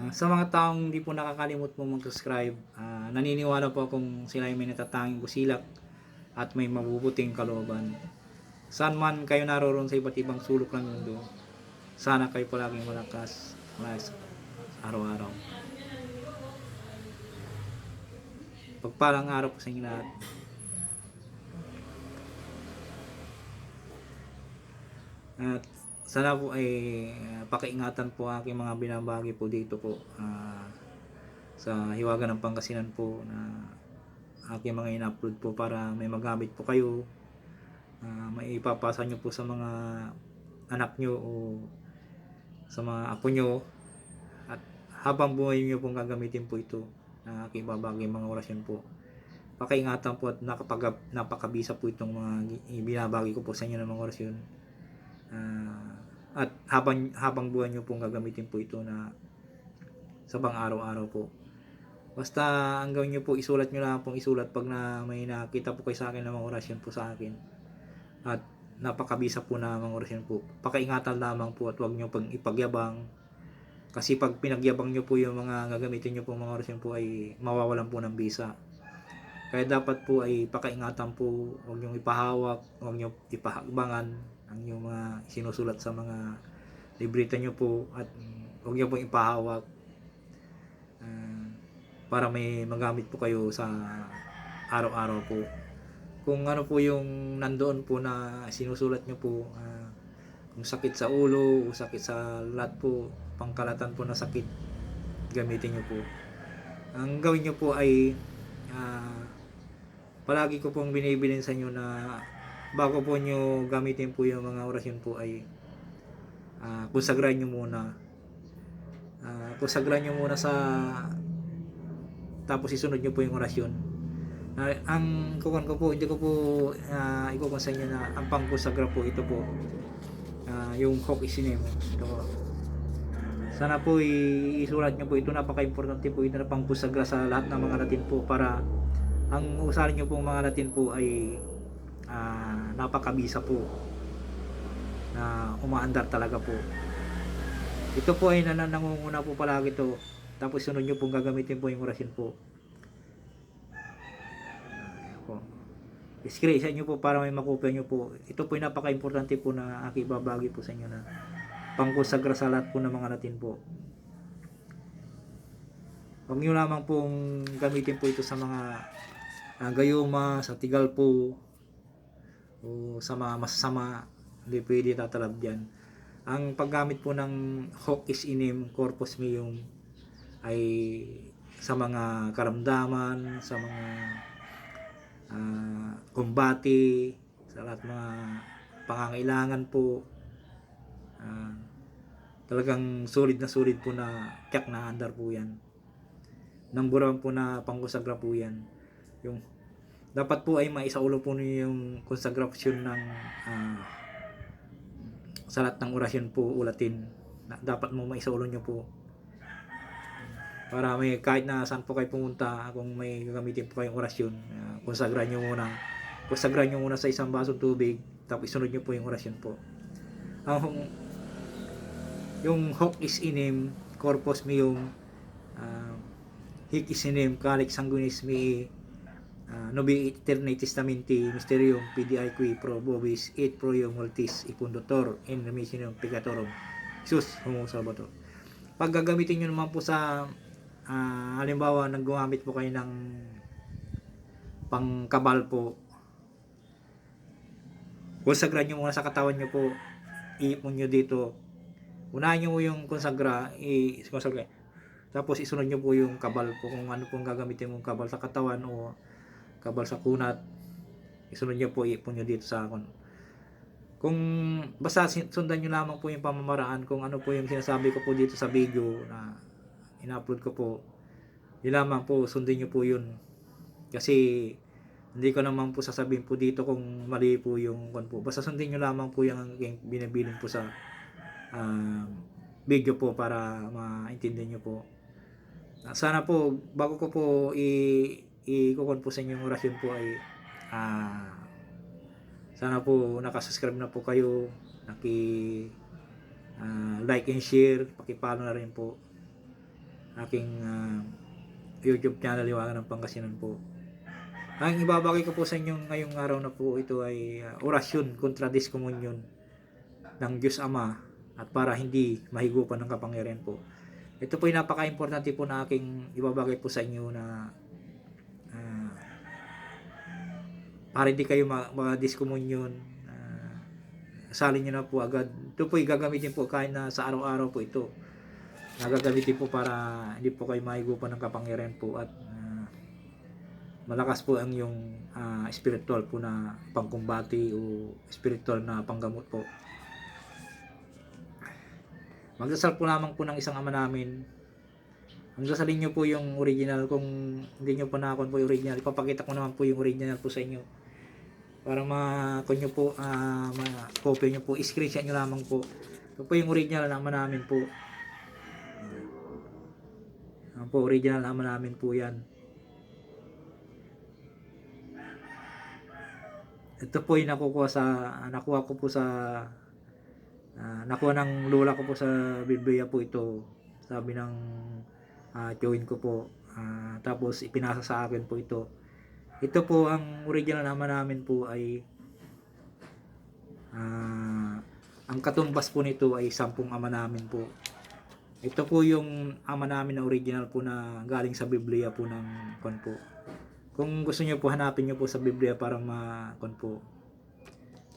Ah, sa mga taong hindi po nakakalimot po mag-subscribe, ah, naniniwala po akong sila ay may natatanging busilak at may mabubuting kalooban. Saan man kayo naroon sa iba't ibang sulok ng mundo, sana kayo palaging malakas, malakas araw-araw. Pagpalang araw po sa inyo lahat. At sana po ay ah, pakiingatan po aking mga binabagi po dito po ah, sa Hiwaga ng Pangasinan po na aking mga in-upload po para may magamit po kayo ah, may ipapasa nyo po sa mga anak nyo o sa mga apo nyo. At habang buhay nyo pong gagamitin po ito na aking babagi mga orasyon po. Pakiingatan po at nakapag, napakabisa po itong mga binabagi ko po sa inyo ng mga orasyon. Ah, at habang habang buhay nyo pong gagamitin po ito na sa pang araw-araw po. Basta ang gawin nyo po, isulat nyo lang pong isulat pag na may nakita po kayo sa akin ng mga orasyon po sa akin. At napakabisa po na mga orasyon po. Pakaingatan lamang po at huwag nyo pang ipagyabang. Kasi pag pinagyabang nyo po yung mga gagamitin nyo po mga orasyon po ay mawawalan po ng bisa. Kaya dapat po ay pakaingatan po, huwag nyo ipahawak, huwag nyo ipahakbangan ang yung mga sinusulat sa mga libreta nyo po at huwag nyo pong ipahawak ah, para may magamit po kayo sa araw-araw po. Kung ano po yung nandoon po na sinusulat nyo po, ah, kung sakit sa ulo o sakit sa lahat po, pangkalatan po na sakit, gamitin nyo po. Ang gawin nyo po ay ah, palagi ko pong binibilin sa inyo na bago po nyo gamitin po yung mga orasyon po ay uh, kusagran nyo muna. Uh, kusagran nyo muna sa tapos isunod nyo po yung orasyon. Uh, ang kukan ko po hindi ko po uh, ikukan sa inyo na ang pangkusagra po ito po uh, yung hawk isinim ito po. Sana po isulat nyo po ito. Napaka-importante po ito na pangkusagra sa lahat ng mga natin po para ang usarin nyo pong mga natin po ay ah, napakabisa po na umaandar talaga po. Ito po ay nan- nangunguna po palagi to. Tapos sunod nyo pong gagamitin po yung orasyon po. Po. Screenshot nyo po para may makopya nyo po. Ito po ay napaka-importante po na aking babagi po sa inyo na pangkusagra sa lahat po ng mga natin po. Huwag nyo lamang pong gamitin po ito sa mga uh, gayuma, sa tigal po o sa mga masasama hindi pwede tatalab dyan. Ang paggamit po ng hawkish inim corpus meum ay sa mga karamdaman sa mga ah, kumbati sa lahat mga pangangailangan po. Ah, talagang solid na solid po na tiyak na andar po yan. Nang buram po na pangkusagra po yan. Yung dapat po ay maisaulo po niyo yung consagrasyon ng ah, salat ng orasyon po ulatin. Na, dapat mo maisaulo nyo po. Para may kahit na saan po kayo pumunta kung may gagamitin po kayong orasyon uh, konsagra nyo muna. Konsagra nyo muna sa isang basong tubig tapos isunod nyo po yung orasyon po. Ang yung hawk is inim corpus meum uh, hic is inim calix sanguinis mei uh, nobi eterni testamenti mysterium PDI qui pro vobis et pro ium multis ipundotor in remissionum peccatorum Jesus homo salvator pag gagamitin nyo naman po sa ah, halimbawa nag gumamit po kayo ng pangkabal po konsagra nyo muna sa katawan nyo po iipon nyo dito. Unahin nyo yung konsagra i konsagra tapos isunod nyo po yung kabal po kung ano pong gagamitin mong kabal sa katawan o kabal sa kunat isunod nyo po iipon nyo dito sa kon kung basta sundan nyo lamang po yung pamamaraan kung ano po yung sinasabi ko po dito sa video na in-upload ko po yun lamang po sundin nyo po yun. Kasi hindi ko naman po sasabihin po dito kung mali po yung kon po. Basta sundin nyo lamang po yung aking binibilin po sa ah, video po para maintindihan nyo po. Sana po bago ko po i i-kukon po sa inyo yung orasyon po ay ah sana po nakasubscribe na po kayo naki ah, like and share pakipalo na rin po aking ah, YouTube channel Liwanag ng Pangasinan po. Ang ibabagay ko po sa inyo ngayong araw na po ito ay ah, orasyon kontra diskomunyon ng Diyos Ama at para hindi mahigupan ng kapangyarihan po. Ito po ay napaka-importante po na aking ibabagay po sa inyo na para hindi kayo ma- ma-diskomunyon ah, salin nyo na po agad. Ito po gagamitin po kahit na sa araw-araw po ito. Nagagamitin po para hindi po kayo mahigupan ng kapangyarihan po at ah, malakas po ang yung ah, spiritual po na pangkumbati o spiritual na panggamot po. Magdasal po lamang po ng isang ama namin. Ang dasalin nyo po yung original kung hindi nyo pa nakakon po yung original. Ipapakita ko naman po yung original po sa inyo. Para ma-kon nyo po, ah, ma-copy nyo po, screenshot nyo lamang po. Ito po yung original na ama namin po. Ang po, original na ama namin po yan. Ito po yung nakukuha sa, nakuha ko po sa Ah, nakuha ng lola ko po sa Biblia po ito. Sabi ng ah, join ko po. Ah, tapos ipinasa sa akin po ito. Ito po ang original naman namin po ay ah, ang katumbas po nito ay sampung ama namin po. Ito po yung ama namin na original po na galing sa Biblia po ng kon po. Kung gusto niyo po hanapin niyo po sa Biblia para ma kon po.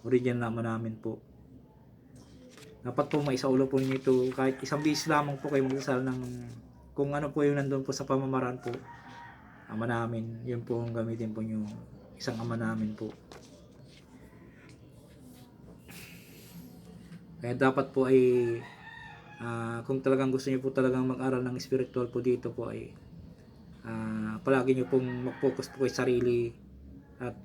Original naman namin po dapat po may ulo po ninyo ito kahit isang bis lamang po kayo magdasal ng kung ano po yung nandun po sa pamamaraan po ama namin yun po ang gamitin po nyo isang ama namin po kaya dapat po ay ah, kung talagang gusto niyo po talagang mag-aral ng spiritual po dito po ay ah, palagi niyo pong mag-focus po kayo sa sarili at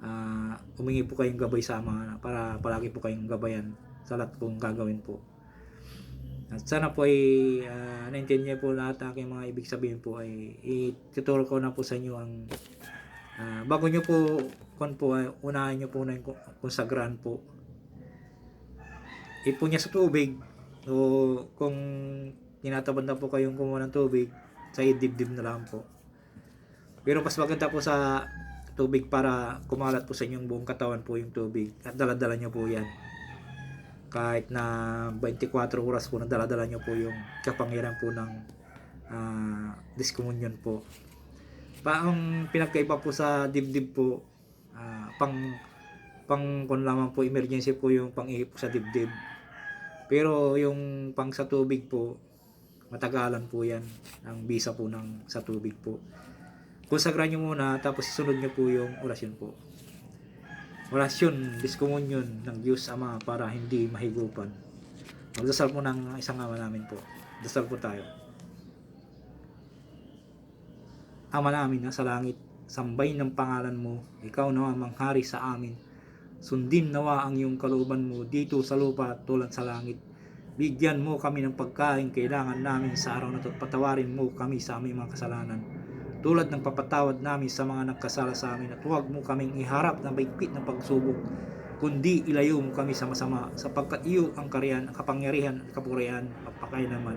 ah, humingi po kayong gabay sa ama para palagi po kayong gabayan sa lahat kong gagawin po. At sana po ay uh, naintindihan po lahat ng aking mga ibig sabihin po ay ituturo ko na po sa inyo ang ah, bago nyo po kung po ay unahin nyo po na yung konsagrahan po. Ipo niya sa tubig o kung tinatabad na po kayong kumuha ng tubig sa dibdib na lang po. Pero mas maganda po sa tubig para kumalat po sa inyong buong katawan po yung tubig at daladala nyo po yan kahit na 24 oras po na daladala nyo po yung kapangyarihan po ng uh, discommunion po. Pa ang pinagkaiba po sa dibdib po ah, pang pang kung lamang po emergency po yung pang-ihip sa dibdib. Pero yung pang sa tubig po matagalan po yan ang bisa po ng sa tubig po. Kusagran nyo muna tapos isunod nyo po yung orasyon po orasyon, diskomunyon ng Diyos Ama para hindi mahigupan. Magdasal po ng isang ama namin po. Dasal po tayo. Ama namin na sa langit, sambay ng pangalan mo, ikaw nawa manghari sa amin. Sundin nawa ang iyong kalooban mo dito sa lupa tulad sa langit. Bigyan mo kami ng pagkain kailangan namin sa araw na ito. Patawarin mo kami sa aming mga kasalanan tulad ng papatawad namin sa mga nagkasala sa amin at huwag mo kaming iharap na baigpit ng pagsubok kundi ilayo mo kami sa masama sapagkat iyo ang kariyan, ang kapangyarihan at kapurihan papakay naman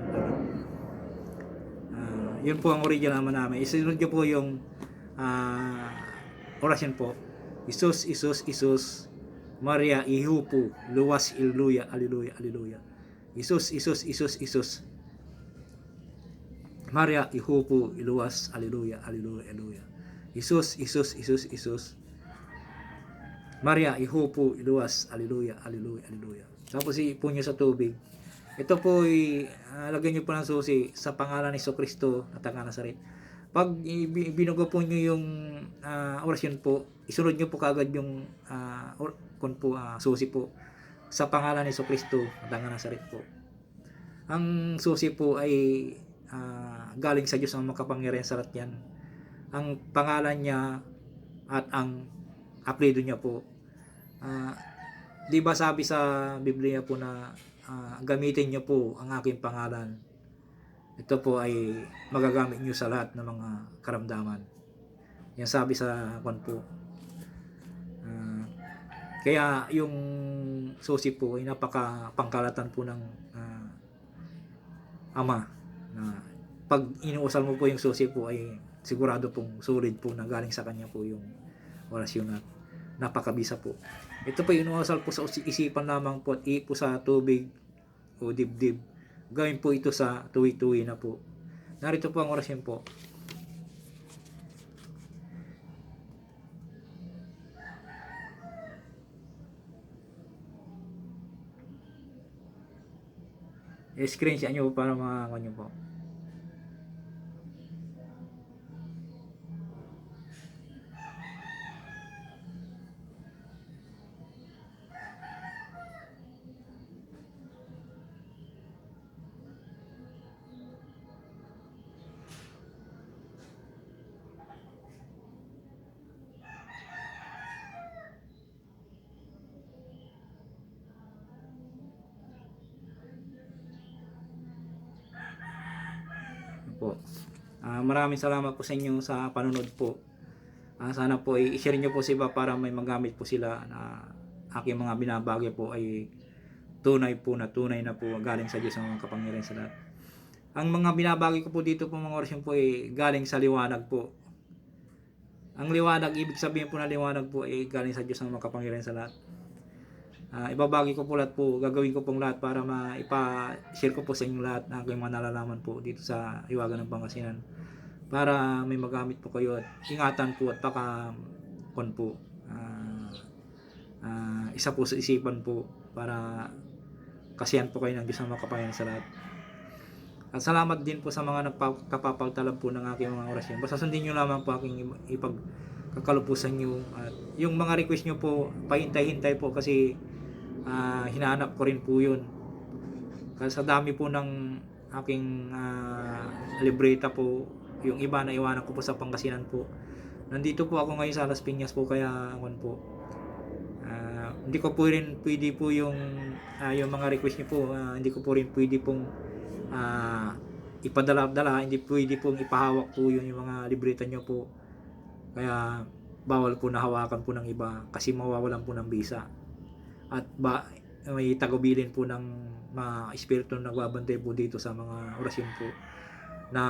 uh, yun po ang original naman namin. Isunod nyo po yung uh, orasyon po. Isus, Isus, Isus Maria Ihupu Luwas Iluya Aliluya Aliluya Isus, Isus, Isus, Isus Maria, ihupo, iluwas, aleluya, aleluya, aleluya. Isus, Isus, Isus, Isus. Maria, ihupo, iluwas, aleluya, aleluya, aleluya. Tapos iipon nyo sa tubig. Ito po ay uh, lagyan nyo po ng susi sa pangalan ni Kristo at ang Nazaret. Pag binugo po nyo yung uh, orasyon po, isunod nyo po kagad yung uh, or, kung po, uh, susi po sa pangalan ni Kristo at ang Nazaret po. Ang susi po ay uh, galing sa Diyos ang makapangyarihan sa lahat yan. Ang pangalan niya at ang apelido niya po. Uh, di ba sabi sa Biblia po na uh, gamitin niyo po ang aking pangalan. Ito po ay magagamit niyo sa lahat ng mga karamdaman. Yan sabi sa kwan po. Uh, kaya yung susi po ay napaka pangkalatan po ng uh, ama pag inuusal mo po yung susi po ay sigurado pong solid po na galing sa kanya po yung orasyon at napakabisa po. Ito po inuusal po sa isipan lamang po at i po sa tubig o dibdib. Gawin po ito sa tuwi-tuwi na po. Narito po ang orasyon po. I-screenshot nyo para makakuha nyo po. Po. Ah, maraming salamat po sa inyo sa panonood po. Ah, sana po i-share nyo po sa iba para may magamit po sila na aking mga binabagay po ay tunay po na tunay na po galing sa Diyos ang mga kapangyarihan sa lahat. Ang mga binabagay ko po dito po mga orasyon po ay galing sa liwanag po. Ang liwanag, ibig sabihin po na liwanag po ay galing sa Diyos ang mga kapangyarihan sa lahat. Ah, ibabagi ko po lahat po, gagawin ko pong lahat para maipa-share ko po sa inyo lahat ng aking mga nalalaman po dito sa Iwagan ng Pangasinan. Para may magamit po kayo at ingatan po at baka kon po. ah, ah, isa po sa isipan po para kasiyan po kayo ng Diyos ng makapayan sa lahat. At salamat din po sa mga nagkapapagtalab po ng aking mga orasyon. Basta sundin nyo lamang po aking ipagkakalupusan nyo. At yung mga request nyo po, pahintay-hintay po kasi ah, hinahanap ko rin po yun. Kasi sa dami po ng aking ah, libreta po, yung iba na iwanan ko po sa Pangasinan po. Nandito po ako ngayon sa Las Piñas po kaya ako po. Ah, hindi ko po rin pwede po yung ah, yung mga request niyo po, ah, hindi ko po rin pwede pong ah, ipadala-dala, hindi pwede pong ipahawak po yun yung mga libreta niyo po. Kaya bawal po na hawakan po ng iba kasi mawawalan po ng bisa at ba may tagubilin po ng mga espiritu na nagbabantay po dito sa mga orasyon po na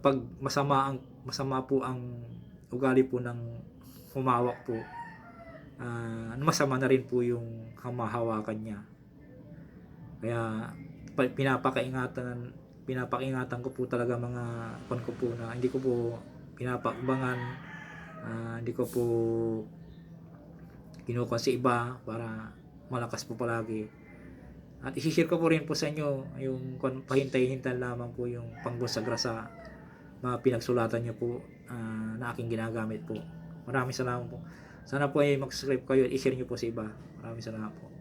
pag masama ang masama po ang ugali po ng humawak po ah, masama na rin po yung hamahawakan niya. Kaya pa- pinapakaingatan pinapakaingatan ko po talaga mga kon ko po na hindi ko po pinapakbangan ah, hindi ko po kinukuha sa iba para malakas po palagi. At isishare ko po rin po sa inyo yung kung pahintay-hintay lamang po yung pangbusagra sa mga pinagsulatan nyo po ah, na aking ginagamit po. Maraming salamat po. Sana po ay mag-subscribe kayo at i-share nyo po sa iba. Maraming salamat po.